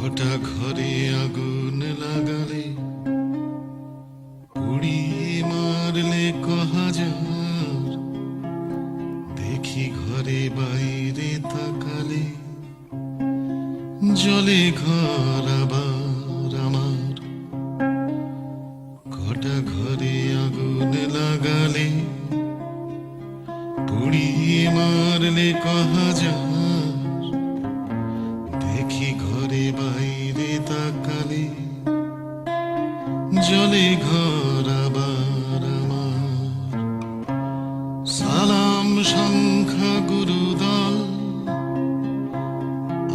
ঘটা ঘরে আগুন লাগালে, পুড়িয়ে মারলে কহা যার দেখি ঘরে বাইরে তাকালে, জলে ঘর আবার আমার। ঘটা ঘরে আগুন লাগালে, পুড়িয়ে মারলে কহাজার। জলে ঘর সালাম সংখ্যা গুরুদল।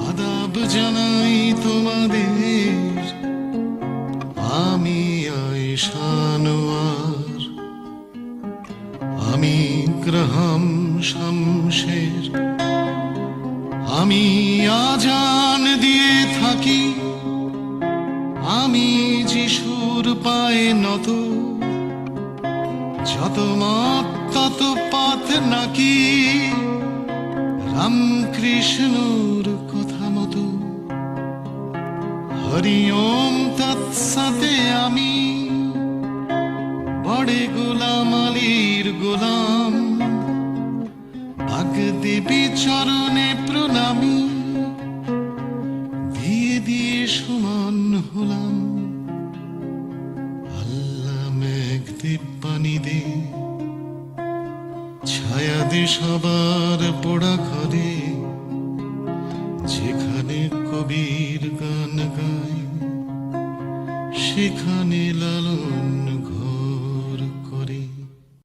আদাব জানাই তোমাদের। আমি আয়সানোয়ার আমি গ্রহম শমশের। আমি আজান যিশুর পায়ে নত যত মত, তত পথ নাকি? রামকৃষ্ণর কথা মতো। হরি ওম, তৎসাতে আমি। বড়ে গোলাম, আলীর গোলাম। ভাগ দেবী চরণে প্রণামী। দিয়ে দিয়ে সমান হলাম। দে পানি দে ছায়া দে সবার পোড়া ঘরে যেখানে কবির গান গায় সেখানে লালন